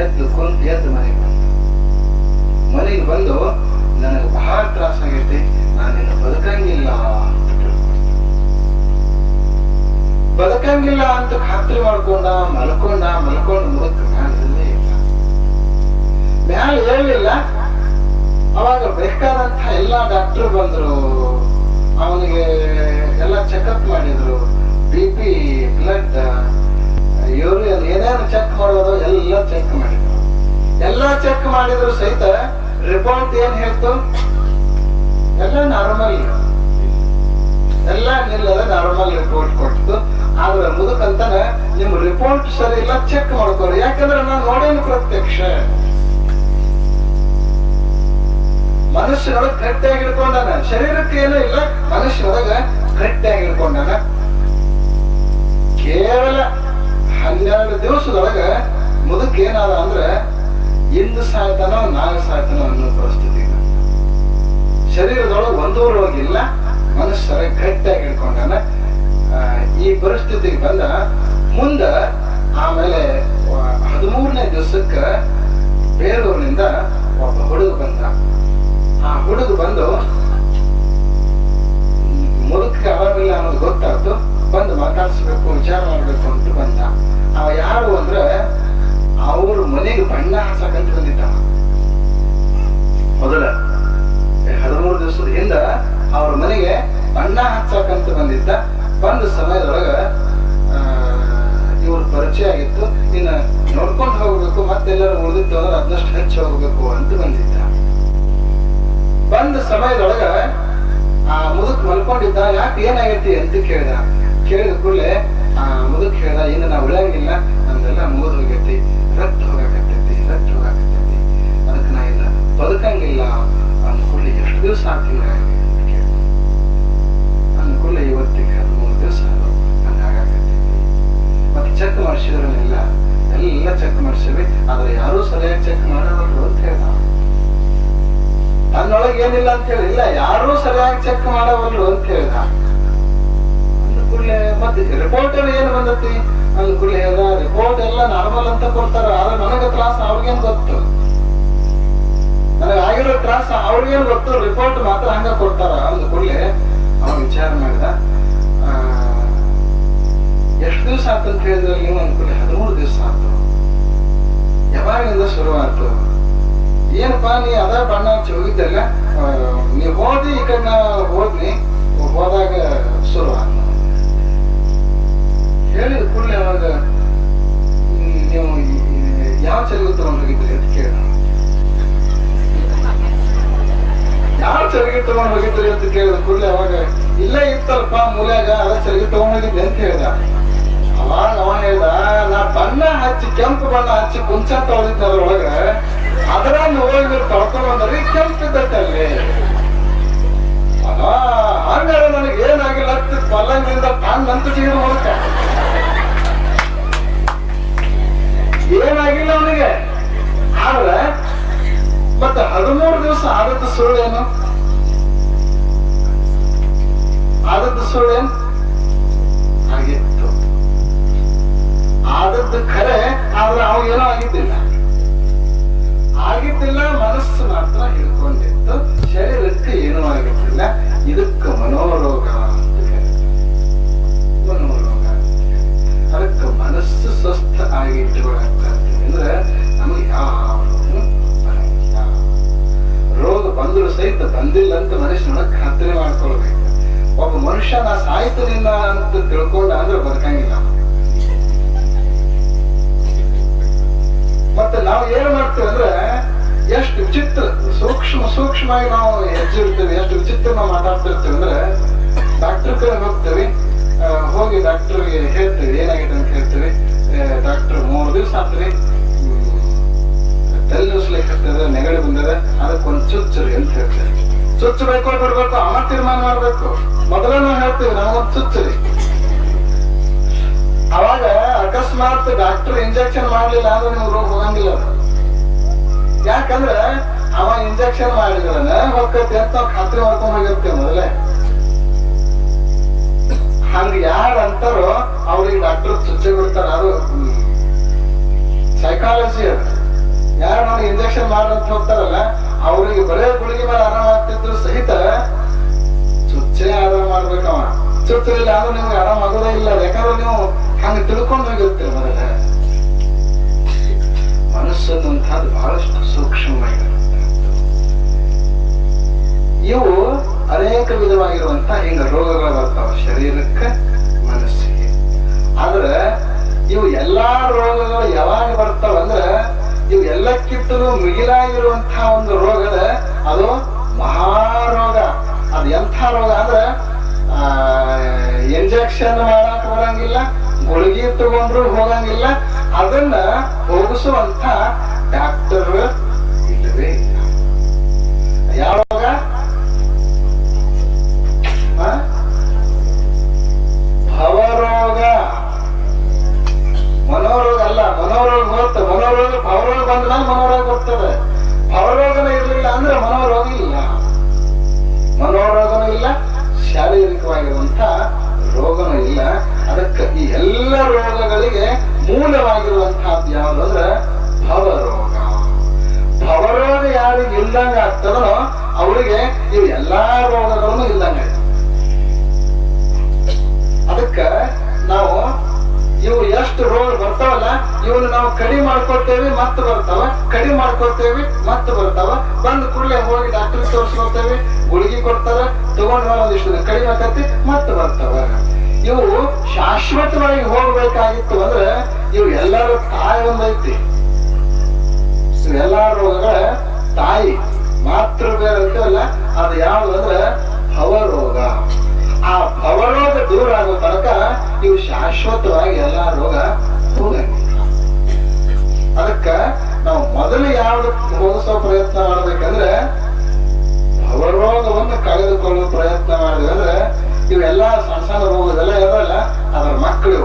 ಎದ್ದು ಕುಂತು ಎದ್ದು ಮನೆಗೆ ಬಂದ ಮನೆಗೆ ಬಂದು ನನಗೆ ಬಹಳ ತ್ರಾಸ ಆಗೈತಿ ನಾನಿನ್ನು ಬದುಕಂಗಿಲ್ಲ. ಬದುಕಂಗಿಲ್ಲ ಅಂತ ಖಾತ್ರಿ ಮಾಡ್ಕೊಂಡ, ಮಲ್ಕೊಂಡ, ಮಲ್ಕೊಂಡು ಮುದುಕ ಚೆಕ್ ಮಾಡಿದ್ರು ಸಹಿತ ರಿಪೋರ್ಟ್ ಏನ್ ಹೇಳ್ತು? ಎಲ್ಲ ನಾರ್ಮಲ್ ಎಲ್ಲ ನಿಲ್ಲದ ನಾರ್ಮಲ್ ರಿಪೋರ್ಟ್ ಕೊಟ್ಟು ಆದ್ರೆ ಮುದುಕಂತಾನೆ ನಿಮ್ ರಿಪೋರ್ಟ್ ಸರಿ ಇಲ್ಲ ಚೆಕ್ ಮಾಡ್ಕೋರಿ ಯಾಕಂದ್ರೆ ನಾನು ನೋಡೇನು ಪ್ರತ್ಯಕ್ಷ? ಮನುಷ್ಯನೊಳಗೆ ಗಟ್ಟಿಯಾಗಿ ಹಿಡ್ಕೊಂಡಾನ ಶರೀರಕ್ಕೆ ಏನೂ ಇಲ್ಲ, ಮನುಷ್ಯನೊಳಗ ಗಟ್ಟಿಯಾಗಿ ಹಿಡ್ಕೊಂಡಾನ ಕೇವಲ ಹನ್ನೆರಡು ದಿವಸದೊಳಗ ಮುದುಕ್ ಏನಾದ ಅಂದ್ರೆ ಇಂದು ಸಾಯ್ತಾನೋ ನಾಳೆ ಸಾಯ್ತಾನೋ ಅನ್ನೋ ಪರಿಸ್ಥಿತಿ. ಶರೀರದೊಳಗೆ ಒಂದೂ ರೋಗ ಇಲ್ಲ ಮನುಷ್ಯರ ಗಟ್ಟಿಯಾಗಿ ಹಿಡ್ಕೊಂಡಾನ ಈ ಪರಿಸ್ಥಿತಿಗೆ ಬಂದ ಮುಂದ ಆಮೇಲೆ ಹದಿಮೂರನೇ ದಿವಸಕ್ಕ ಬೇಲೂರಿನಿಂದ ಒಬ್ಬ ಹುಡುಗ ಬಂದ ಆ ಹುಡುಗ ಬಂದು ಬಣ್ಣ ಬಂದಿದ್ದ. ಬಂದ ಸಮಯದೊಳಗ ಇವ್ರ ಪರಿಚಯ ಆಗಿತ್ತು. ಇನ್ನ ನೋಡ್ಕೊಂಡು ಹೋಗ್ಬೇಕು, ಮತ್ತೆಲ್ಲರೂ ಉಳಿದಿತ್ತು ಅಂದ್ರೆ ಅದನ್ನಷ್ಟು ಹೆಚ್ಚು ಹೋಗ್ಬೇಕು ಅಂತ ಬಂದಿದ್ದ. ಬಂದ ಸಮಯದೊಳಗ, ಆ, ಮುದುಕ್ ಮಲ್ಕೊಂಡಿದ್ದ, ಯಾಕೆ ಏನಾಗೈತಿ ಅಂತ ಕೇಳ್ದ. ಕೇಳಿದ ಕೂಡಲೇ, ಆ, ಮುದುಕ್ ಹೇಳ್ದ, ಇನ್ನು ನಾವು ಉಳಿಯಂಗಿಲ್ಲ, ನಮ್ದೆಲ್ಲ ಮುಗಿದು ಹೋಗೈತಿ, ರಕ್ತ ಹೋಗಾಕತ್ತೈತಿ ರಕ್ತ ಹೋಗಾಕತ್ತೈತಿ. ಅದಕ್ಕೆ ನಾ ಇಲ್ಲ ಬದುಕಂಗಿಲ್ಲ ಅಂದ ಕೂಡಲೇ ಎಷ್ಟು ದಿವಸ ಆಗ್ತಿಲ್ಲ ಮಾಡಿಸಿವಿ ಆದ್ರೆ ಯಾರು ಸರಿಯಾಗಿ ಚೆಕ್ ಮಾಡೋರು ಅಂತ ಹೇಳ್ದ ತನ್ನೊಳಗೆ ಏನಿಲ್ಲ ಅಂತ ಹೇಳಿ, ಇಲ್ಲ, ಯಾರು ಸರಿಯಾಗಿ ಚೆಕ್ ಮಾಡವಲ್ರು ಅಂತ ಹೇಳ್ದ ಕೂಡಲೇ, ಮತ್ತೆ ರಿಪೋರ್ಟ್ ಏನು ಬಂದತಿ? ಅಂದ ಕೂಡಲೇ ಹೇಳ್ದ ರಿಪೋರ್ಟ್ ಎಲ್ಲ ನಾರ್ಮಲ್ ಅಂತ ಕೊಡ್ತಾರ, ಆದ್ರೆ ನನಗೆ ತ್ರಾಸ ಅವ್ರಿಗೇನ್ ಗೊತ್ತು? ನನಗೆ ಆಗಿರೋ ತ್ರಾಸ ಅವ್ರಿಗೇನ್ ಗೊತ್ತು? ರಿಪೋರ್ಟ್ ಮಾತ್ರ ಹಂಗ ಕೊಡ್ತಾರ. ಅಂದ ಕೂಡಲೇ ಅವನು ವಿಚಾರ ಮಾಡಿದ ಎಷ್ಟು ದಿವಸ ಆತಂತ ಹೇಳಿದ್ರೆ ನೀವು ಕೂಡಲೇ ಹದಿಮೂರು ದಿವಸ ಆತು. ಏನಪ್ಪಾ ನೀ ಅದ ಬಣ್ಣ ಹಚ್ಚಿ ಹೋಗಿದ್ದಲ್ಲ ಆ, ನೀ ಹೋದಿ ಈ ಕಡೆ ನಾ ಹೋದ್ನಿ ಹೋದಾಗ ಶುರು ಆತ ಹೇಳಿದ ಕೂಡಲೇ ಅವಾಗ ಹ್ಮ್, ನೀವು ಈ- ಯಾವ ಚಳಿಗೆ ತಗೊಂಡ್ ಹೋಗಿದ್ರಿ ಅಂತ ಕೇಳ ಯಾವ ಚಳಿಗೆ ತಗೊಂಡ್ ಹೋಗಿದ್ರಿ ಅಂತ ಕೇಳಿದ ಕೂಡಲೇ ಅವಾಗ ಇಲ್ಲೇ ಇತ್ತಲ್ಪ ಮೂಲ್ಯಾಗ ಅದ ಚಳಿಗೆ ತಗೊಂಡ್ ಹೋಗಿದ್ದೆ ಅಂತ ಹೇಳ್ದ ಅವಾಗ ಅವ ಹೇಳ್ದ ನಾ ಬಣ್ಣ ಹಚ್ಚಿ ಕೆಂಪು ಬಣ್ಣ ಹಚ್ಚಿ ಕುಂಚ ತೊಳೆದಿದ್ದ ಅದ್ರೊಳಗ ಅದರ ಹೋಗಿ ನೀವು ತೊಳ್ಕೊಂಡ್ ಬಂದ್ರಿ ಕೆಂಪಿದ್ದಟ್ಟಲ್ಲಿ ಹಂಗಾರೆ ನನಗೆ ಏನಾಗಿಲ್ಲ ಪಲ್ಲಂಗಿಂದ ತಾನ್ ನಂತು ಹೋಗುತ್ತೆ. ಏನಾಗಿಲ್ಲ ಅವನಿಗೆ. ಆದ್ರೆ, ಮತ್ತೆ ಹದಿಮೂರು ದಿವಸ ಆದದ್ದು ಸುಳ್ಳೇನು ಆದದ್ದು ಸುಳ್ಳೇನು ಆಗಿತ್ತು. ಆದದ್ದು ಖರೆ ಆದ್ರೆ ಅವಾಗ ಏನೋ ಆಗಿದ್ದಿಲ್ಲ. ಆಗಿದ್ದಿಲ್ಲ, ಮನಸ್ಸು ಮಾತ್ರ ಹಿಡ್ಕೊಂಡಿತ್ತು. ಶರೀರಕ್ಕೆ ಏನೂ ಆಗಿದ್ದಿಲ್ಲ ಇದಕ್ಕೆ ಮನೋರೋಗ ಅಂತ. ಮನೋರೋಗ ಅದಕ್ಕೆ ಮನಸ್ಸು ಸ್ವಸ್ಥ ಆಗಿ ಇಟ್ಟುಕೊಳ್ಳಾಗ್ತದೆ ಅಂದ್ರೆ ನಮಗೆ ಯಾವ ಬರಂಗಿಲ್ಲ ರೋಗ ಬಂದ್ರು ಸಹಿತ ಬಂದಿಲ್ಲ ಅಂತ ಮನುಷ್ಯನೊಳಗೆ ಖಾತ್ರಿ ಮಾಡ್ಕೊಳ್ಬೇಕು. ಒಬ್ಬ ಮನುಷ್ಯ ನಾ ಸಾಯ್ತನಿಲ್ಲ ಅಂತ ತಿಳ್ಕೊಂಡ ಅಂದ್ರೆ ಬದುಕಂಗಿಲ್ಲ. ಮತ್ತೆ ನಾವು ಏನ್ ಮಾಡ್ತೇವೆ ಅಂದ್ರೆ ಎಷ್ಟು ವಿಚಿತ್ರ, ಸೂಕ್ಷ್ಮ ಸೂಕ್ಷ್ಮವಾಗಿ ನಾವು ಹೆಚ್ಚಿರ್ತೇವೆ ಎಷ್ಟು ವಿಚಿತ್ರ ನಾವು ಮಾತಾಡ್ತಿರ್ತೇವೆ ಅಂದ್ರೆ ಡಾಕ್ಟರ್ ಕಡೆ ಹೋಗ್ತೇವೆ ಹೋಗಿ ಡಾಕ್ಟರ್ಗೆ ಹೇಳ್ತೇವೆ, ಏನಾಗಿದೆ ಅಂತ ಹೇಳ್ತೇವೆ ಡಾಕ್ಟರ್ ಮೂರು ದಿವಸ ಆತ್ರಿ ತಲೆ ನೋಸ್ಲಿಕ್ಕೆ ನೆಗಡಿ ಬಂದದ ಅದಕ್ಕೊಂದು ಚುಚ್ಚರಿ ಅಂತ ಹೇಳ್ತಾರೆ ಚುಚ್ಚು ಬೈಕೊಂಡು ಬಿಡ್ಬೇಕು ಆ ತೀರ್ಮಾನ ಮಾಡ್ಬೇಕು. ಮೊದಲೇ ನಾವು ಹೇಳ್ತೇವೆ ನಮಗೊಂದು ಚುಚ್ಚರಿ ಅವಾಗ ಅಕಸ್ಮಾತ್ ಡಾಕ್ಟರ್ ಇಂಜೆಕ್ಷನ್ ಮಾಡ್ಲಿಲ್ಲ ಅಂದ್ರೆ ನೀವು ರೋಗ ಹೋಗಂಗಿಲ್ಲ ಅದು. ಯಾಕಂದ್ರೆ ಅವ ಇಂಜೆಕ್ಷನ್ ಮಾಡಿದ್ರನ ಹೊಕ್ಕತಿ ಅಂತ ಖಾತ್ರಿ ಮಾಡ್ಕೊಂಡು ಹೋಗಿರ್ತೇವೆ ಮೊದಲೇ. ಹಂಗ ಯಾರು ಅಂತಾರೋ ಅವ್ರಿಗೆ ಡಾಕ್ಟರ್ ಚುಚ್ಚಿ ಬಿಡ್ತಾರ. ಅದು ಸೈಕಾಲಜಿ ಅದು. ಯಾರು ನಾನು ಇಂಜೆಕ್ಷನ್ ಮಾಡಂತ ಹೋಗ್ತಾರಲ್ಲ, ಅವ್ರಿಗೆ ಬರೇ ಗುಳಿಗೆ ಮೇಲೆ ಆರಾಮ ಆಗ್ತಿದ್ರು ಸಹಿತ ಚುಚ್ಚೆ ಆರಾಮ ಮಾಡ್ಬೇಕವ. ಚುಚ್ಚಲಿಲ್ಲ ಅಂದ್ರೆ ನಿಮ್ಗೆ ಆರಾಮ ಆಗೋದೇ ಇಲ್ಲ. ಯಾಕಂದ್ರೆ ನೀವು ಹಂಗ ತಿಳ್ಕೊಂಡು ಹೋಗಿರ್ತೀವಿ ಮೊದಲ. ಮನಸ್ಸನ್ನಂತಹದ್ದು ಬಹಳಷ್ಟು ಸೂಕ್ಷ್ಮವಾಗಿರುತ್ತೆ ಇವು ಅನೇಕ ವಿಧವಾಗಿರುವಂತಹ ಹಿಂಗ ರೋಗಗಳು ಬರ್ತಾವ ಶರೀರಕ್ಕೆ, ಮನಸ್ಸಿಗೆ. ಆದ್ರೆ ಇವು ಎಲ್ಲಾ ರೋಗಗಳು ಯಾವಾಗ ಬರ್ತಾವ ಅಂದ್ರೆ ಇವು ಎಲ್ಲಕ್ಕಿಂತಲೂ ಮಿಗಿಲಾಗಿರುವಂತಹ ಒಂದು ರೋಗದ ಅದು ಮಹಾರೋಗ. ಅದು ಎಂಥ ರೋಗ ಅಂದ್ರೆ ಇಂಜೆಕ್ಷನ್ ಮಾಡಕ್ ಬರಂಗಿಲ್ಲ ಗುಳಿಗೆ ತಗೊಂಡ್ರು ಹೋಗಂಗಿಲ್ಲ ಅದನ್ನ ಹೋಗಿಸುವಂತ ಡಾಕ್ಟರ್ ಮೂಲವಾಗಿರುವಂತಹದ್ದು ಯಾವುದು ಅಂದ್ರೆ ಭವರೋಗ. ಭವರೋಗ ಯಾರಿಗೆ ಇಲ್ದಂಗ ಆಗ್ತದೋ ಅವರಿಗೆ ಇವು ಎಲ್ಲಾ ರೋಗಗಳನ್ನು ಇಲ್ದಂಗ ಅದಕ್ಕ ನಾವು ಇವು ಎಷ್ಟು ರೋಗ ಬರ್ತಾವಲ್ಲ ಇವನು ನಾವು ಕಡಿಮೆ ಮಾಡ್ಕೊಳ್ತೇವೆ, ಮತ್ತೆ ಬರ್ತಾವ, ಕಡಿಮೆ ಮಾಡ್ಕೊಳ್ತೇವೆ, ಮತ್ತೆ ಬರ್ತಾವ. ಬಂದ ಕೂಡಲೇ ಹೋಗಿ ಡಾಕ್ಟರ್ ತೋರಿಸ್ಕೊಳ್ತೇವೆ, ಗುಳಿಗೆ ಕೊಡ್ತಾರ ತಗೊಂಡ್ ಒಂದಿಷ್ಟು ಕಡಿಮೆ ಆಕತಿ ಮತ್ತೆ ಬರ್ತಾವ. ಇವು ಶಾಶ್ವತವಾಗಿ ಹೋಗ್ಬೇಕಾಗಿತ್ತು ಅಂದ್ರೆ ಇವು ಎಲ್ಲರೂ ತಾಯಿ ಒಂದೈತಿ ಎಲ್ಲಾ ರೋಗಗಳ ತಾಯಿ ಮಾತ್ರ ಬೇರೆ ಅಂತೀವಲ್ಲ ಅದು ಯಾವುದು ಅಂದ್ರೆ ಭವರೋಗ. ಆ ಭವರೋಗ ದೂರ ಆಗೋ ತನಕ ಇವು ಶಾಶ್ವತವಾಗಿ ಎಲ್ಲಾ ರೋಗ ಹೋಗಂಗಿಲ್ಲ. ಅದಕ್ಕ ನಾವು ಮೊದಲು ಯಾವ್ದು ಹೋಗಿಸೋ ಪ್ರಯತ್ನ ಮಾಡ್ಬೇಕಂದ್ರೆ ಭವರೋಗವನ್ನು ಕಳೆದುಕೊಳ್ಳುವ ಪ್ರಯತ್ನ ಮಾಡಿದ್ರೆ ಇವೆಲ್ಲ ಸಣ್ಣ ಸಣ್ಣ ರೋಗದೆಲ್ಲ ಇರೋಲ್ಲ, ಅದರ ಮಕ್ಕಳು.